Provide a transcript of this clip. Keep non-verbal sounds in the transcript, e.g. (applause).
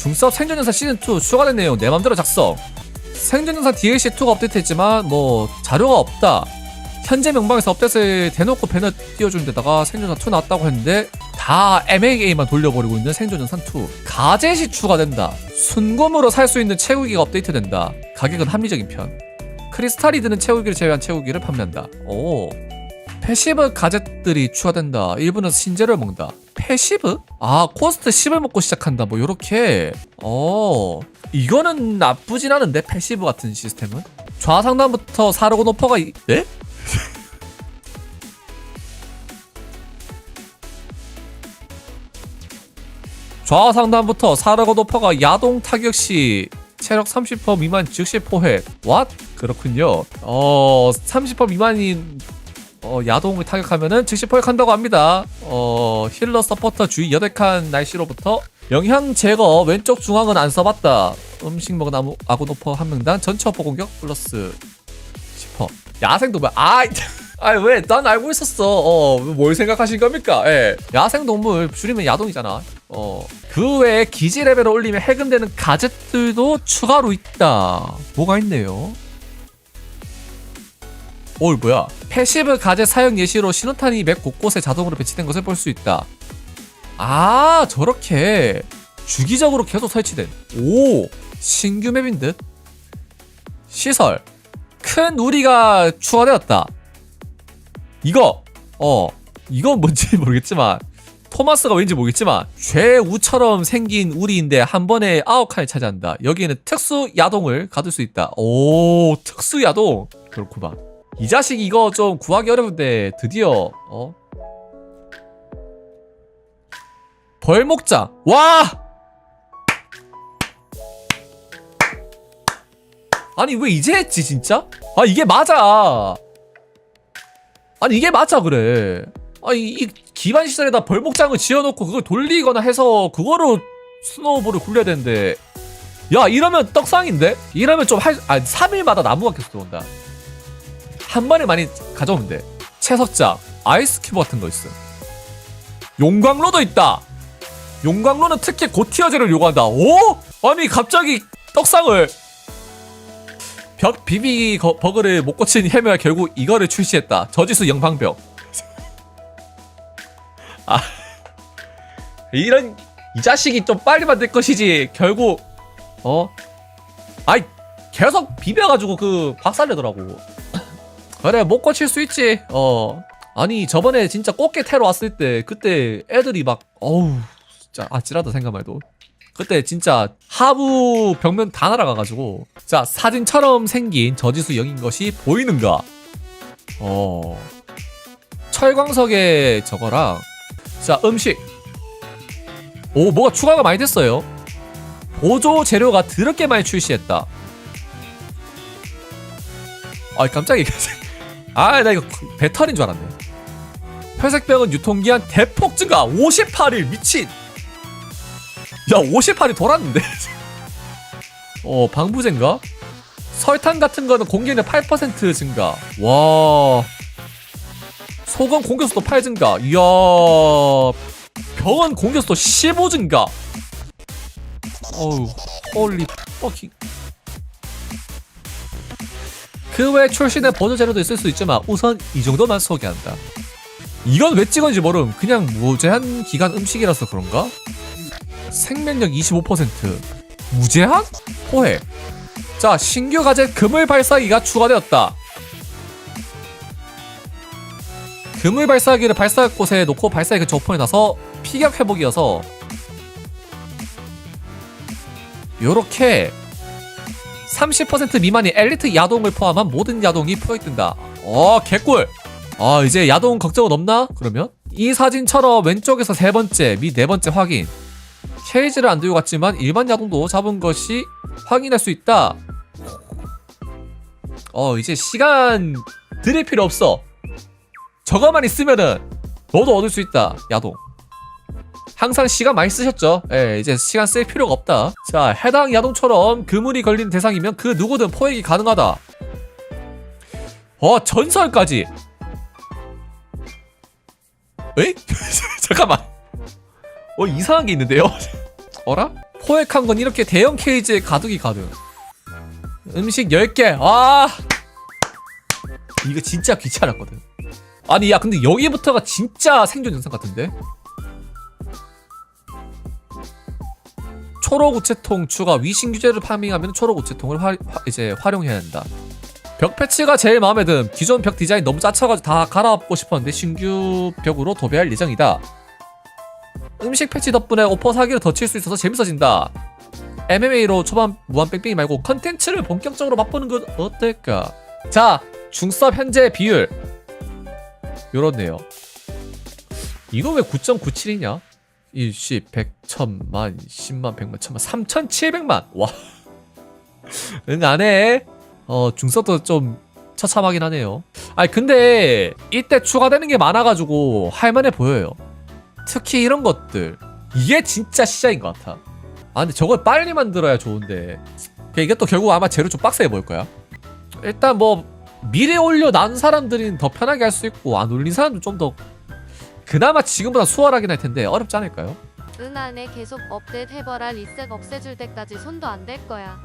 중섭 생존연사 시즌2 추가된 내용. 내 맘대로 작성. 생존연사 DLC2가 업데이트했지만 뭐 자료가 없다. 현재 명방에서 업데이트를 대놓고 배너 띄워준 데다가 생존연사 2 나왔다고 했는데 다 MAA만 돌려버리고 있는 생존연사 2 가젯이 추가된다. 순금으로 살 수 있는 채우기가 업데이트된다. 가격은 합리적인 편. 크리스탈이 드는 채우기를 제외한 채우기를 판매한다. 오 패시브 가젯들이 추가된다. 일부는 신재를 먹는다. 패시브? 아 코스트 10을 먹고 시작한다. 뭐 요렇게. 어 이거는 나쁘진 않은데 패시브 같은 시스템은? 좌상단부터 사르고 노퍼가 이... 네? (laughs) 좌상단부터 사르고 노퍼가 야동 타격 시 체력 30% 미만 즉시 포획. 왓? 그렇군요. 어... 30% 미만인 어, 야동을 타격하면은 즉시 포획한다고 합니다. 어, 힐러 서포터 주위 여덟칸 날씨로부터 영향 제거 왼쪽 중앙은 안 써봤다. 음식 먹은 아무 아군 오퍼 한 명당 전체 오퍼 공격 플러스 10%. 야생 동물 아, (laughs) 아왜 난 알고 있었어. 어, 뭘 생각하신 겁니까? 예. 야생 동물 줄이면 야동이잖아. 어, 그 외에 기지 레벨을 올리면 해금되는 가젯들도 추가로 있다. 뭐가 있네요. 올 뭐야? 패시브 가젯 사용 예시로 신호탄이 맵 곳곳에 자동으로 배치된 것을 볼 수 있다. 아 저렇게 주기적으로 계속 설치된 오 신규 맵인 듯 시설 큰 우리가 추가되었다. 이거 어 이건 뭔지 (laughs) 모르겠지만 토마스가 왠지 모르겠지만 죄우처럼 생긴 우리인데 한 번에 아홉 칸을 차지한다. 여기에는 특수 야동을 가둘 수 있다. 오 특수 야동 그렇구만. 이 자식 이거 좀 구하기 어려운데 드디어 어? 벌목자. 와! 아니 왜 이제 했지 진짜? 아 이게 맞아. 아니 이게 맞아 그래. 아니 이 기반 시설에다 벌목장을 지어놓고 그걸 돌리거나 해서 그거로 스노우볼을 굴려야 되는데. 야 이러면 떡상인데? 이러면 좀 할 아 3일마다 나무가 계속 들어온다 한 번에 많이 가져오면 돼. 채석장, 아이스 큐브 같은 거 있어. 용광로도 있다. 용광로는 특히 고티어제를 요구한다. 오? 아니 갑자기 떡상을 벽 비비 거- 버그를 못 고친 해매가 결국 이거를 출시했다. 저지수 영방벽. (laughs) 아 이런 이 자식이 좀 빨리 만들 것이지 결국 어 아이 계속 비벼가지고 그 박살내더라고. 그래 못 고칠 수 있지. 어. 아니 저번에 진짜 꽃게 테러 왔을 때 그때 애들이 막 어우 진짜 아찔하다 생각만 해도. 그때 진짜 하부 벽면 다 날아가가지고 자 사진처럼 생긴 저지수 영인 것이 보이는가? 어. 철광석에 저거랑 자 음식. 오 뭐가 추가가 많이 됐어요. 보조 재료가 드럽게 많이 출시했다. 아 깜짝이야 (laughs) 아, 나 이거 배터리인 줄 알았네. 회색병은 유통기한 대폭 증가 58일 미친. 야, 58일 돌았는데. (laughs) 어, 방부제인가? 설탕 같은 거는 공기는 8% 증가. 와. 소금 공격수도 8 증가. 이야. 병원 공격수도 15 증가. 어우, 홀리 퍼킹. 그 외 출시된 보조 재료도 있을 수 있지만 우선 이 정도만 소개한다. 이건 왜 찍었는지 모름. 그냥 무제한 기간 음식이라서 그런가? 생명력 25% 무제한? 호해. 자 신규 가젯 그물 발사기가 추가되었다. 그물 발사기를 발사할 곳에 놓고 발사기 저폰에 나서 피격 회복이어서 요렇게 30% 미만의 엘리트 야동을 포함한 모든 야동이 포획된다. 어, 개꿀. 아, 이제 야동 걱정은 없나? 그러면 이 사진처럼 왼쪽에서 세 번째, 및네 번째 확인. 케이지를 안 들고 갔지만 일반 야동도 잡은 것이 확인할 수 있다. 어, 이제 시간 들일 필요 없어. 저거만 있으면은 너도 얻을 수 있다. 야동. 항상 시간 많이 쓰셨죠? 예, 이제 시간 쓸 필요가 없다. 자, 해당 야동처럼 그물이 걸린 대상이면 그 누구든 포획이 가능하다. 어, 전설까지. 에? (laughs) 잠깐만. 어, 이상한 게 있는데요? (laughs) 어라? 포획한 건 이렇게 대형 케이지에 가득이 가득. 음식 10개. 아. 이거 진짜 귀찮았거든. 아니 야 근데 여기부터가 진짜 생존 영상 같은데? 초록 우체통 추가 위신 규제를 파밍하면 초록 우체통을 화, 화- 이제 활용해야 한다. 벽 패치가 제일 마음에 든 기존 벽 디자인 너무 짜쳐가지고 다 갈아엎고 싶었는데 신규 벽으로 도배할 예정이다. 음식 패치 덕분에 오퍼 사기를 더 칠 수 있어서 재밌어진다. MMA로 초반 무한 뺑뺑이 말고 컨텐츠를 본격적으로 맛보는 건 어떨까? 자, 중섭 현재 비율 요렇네요. 이거 왜 9.97이냐? 1, 10, 100, 1000만, 10만, 100만, 1000만, 3700만. 와. 응, 안 해. 어, 중섭도 좀 처참하긴 하네요. 아니, 근데 이때 추가되는 게 많아가지고 할만해 보여요. 특히 이런 것들. 이게 진짜 시장인 것 같아. 아, 근데 저걸 빨리 만들어야 좋은데. 그러니까 이게 또 결국 아마 재료 좀 빡세게 보일 거야. 일단 뭐, 미리 올려 난 사람들은 더 편하게 할 수 있고, 안 올린 사람도 좀 더, 그나마 지금보다 수월하긴 할 텐데, 어렵지 않을까요? 은 안에 계속 업데이트 해봐라 리셋 없애줄 때까지 손도 안 댈 거야.